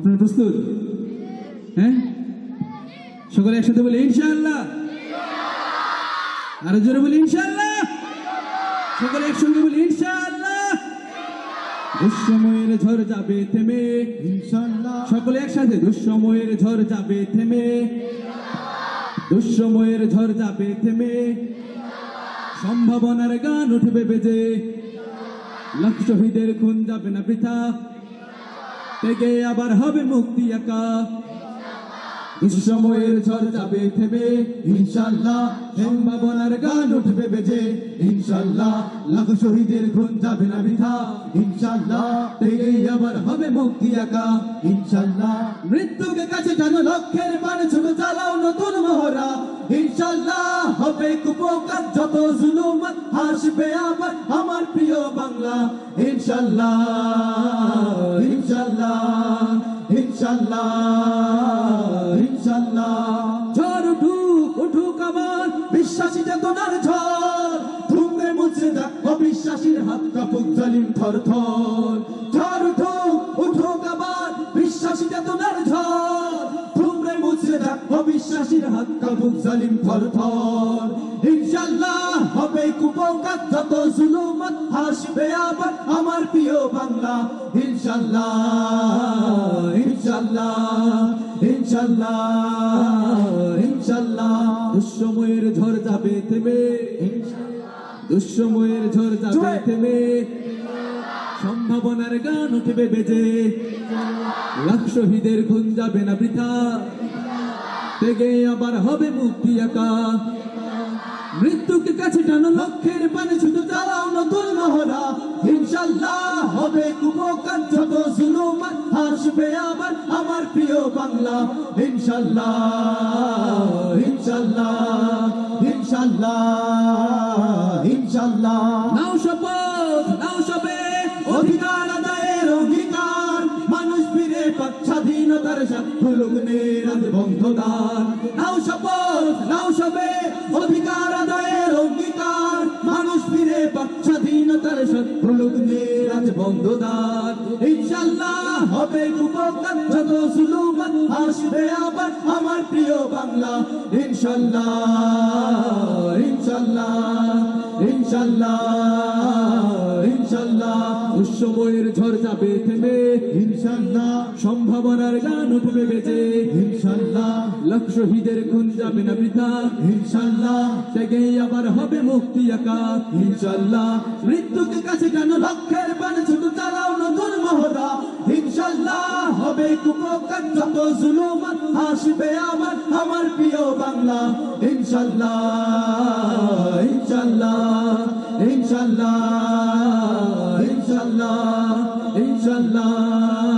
আপনারা প্রস্তুত? হ্যাঁ? সকলে একসাথে বলি ইনশাআল্লাহ। আরও জোরে বলি ইনশাআল্লাহ। সকলে একসঙ্গে বলি ইনশাআল্লাহ। দুঃসময়ের ঝড় যাবে থেমে। ইনশাল্লাহ সকলে একসাথে দুঃসময়ের ঝড় যাবে থেমে। দুঃসময়ের ঝড় যাবে থেমে। সম্ভাবনার গান উঠবে বেজে। লাখ শহীদের খুন যাবে না বৃথা। থেকে আবার হবে মুক্তি একা। দুঃসময়ের ঝড় যাবে থেমে ইনশাল্লাহ সম্ভাবনার গান উঠবে বেজে। ইনশাল্লাহ লাখ শহীদের খুন যাবে না বৃথা। ইনশাল্লাহ থেকেই আবার হবে মুক্তি একা। ইনশাল্লাহ মৃত্যুকে কাছে টানো, লক্ষ্যের মানে ছোট চালাও নতুন মহড়া। ইনশাল্লাহ হবে কুপকার যত জুলুম হাসবে আবার আমার প্রিয় বাংলা, ইনশাল্লাহ ইনশাল্লাহ ইনশাল্লাহ ইনশাল্লাহ। ঝড় উঠুক উঠুক আবার বিশ্বাসী চেতনার ঝড়। ধুমে মুছে যাক অবিশ্বাসীর হাত, কাপুক জালিম থর থর জালিম থর থর ইনশাল্লাহ হবে কুপকাত যত জুলুমত হাসবে আবার আমার প্রিয় বাংলা। ইনশাল্লাহ ইনশাল্লাহ ইনশাল্লাহ ইনশাল্লাহ দুঃসময়ের ঝড় যাবে থেমে। দুঃসময়ের ঝড় যাবে। থেমে। সম্ভাবনার গান উঠবে বেজে। লাখ শহীদের খুন যাবে না বৃথা। থেকে আবার হবে মুক্তি একা। মৃত্যুকে কাছে টানো, লক্ষ্যের পানে শুধু চালাও নতুন মহলা ইনশাল্লাহ হবে কুপকার যত হাসবে আবার আমার প্রিয় বাংলা। ইনশাল্লাহ ইনশাল্লাহ ইনশাল্লাহ স্বাধীনতার সাক্ষুলুক নিরাজ বন্ধদার নাও শপথ, নাও সবে, অধিকার আদায়ের অঙ্গীকার। মানুষ ফিরে নিরাজ বন্ধদার ইনশাল্লাহ হবে যত আসবে আবার আমার প্রিয় বাংলা। ইনশাল্লাহ ইনশাল্লাহ ইনশাল্লাহ ইনশাল্লাহ দুঃসময়ের ঝড় যাবে থেমে ইনশাল্লাহ সম্ভাবনার গান উঠবে বেজে। ইনশাল্লাহ লাখ শহীদের খুন যাবে না বৃথা। ইনশাল্লাহ থেকে আবার হবে মুক্তি একা। ইনশাল্লাহ মৃত্যুকে কাছে কেন লক্ষ্যের পানে ছোট চালাও নতুন মহড়া ইনশাল্লাহ হবে কুপকার। যত জুলুম আসবে আমার আমার প্রিয় বাংলা। ইনশাল্লাহ ইনশাল্লাহ ইনশাল্লাহ ইনশাল্লাহ ইনশাল্লাহ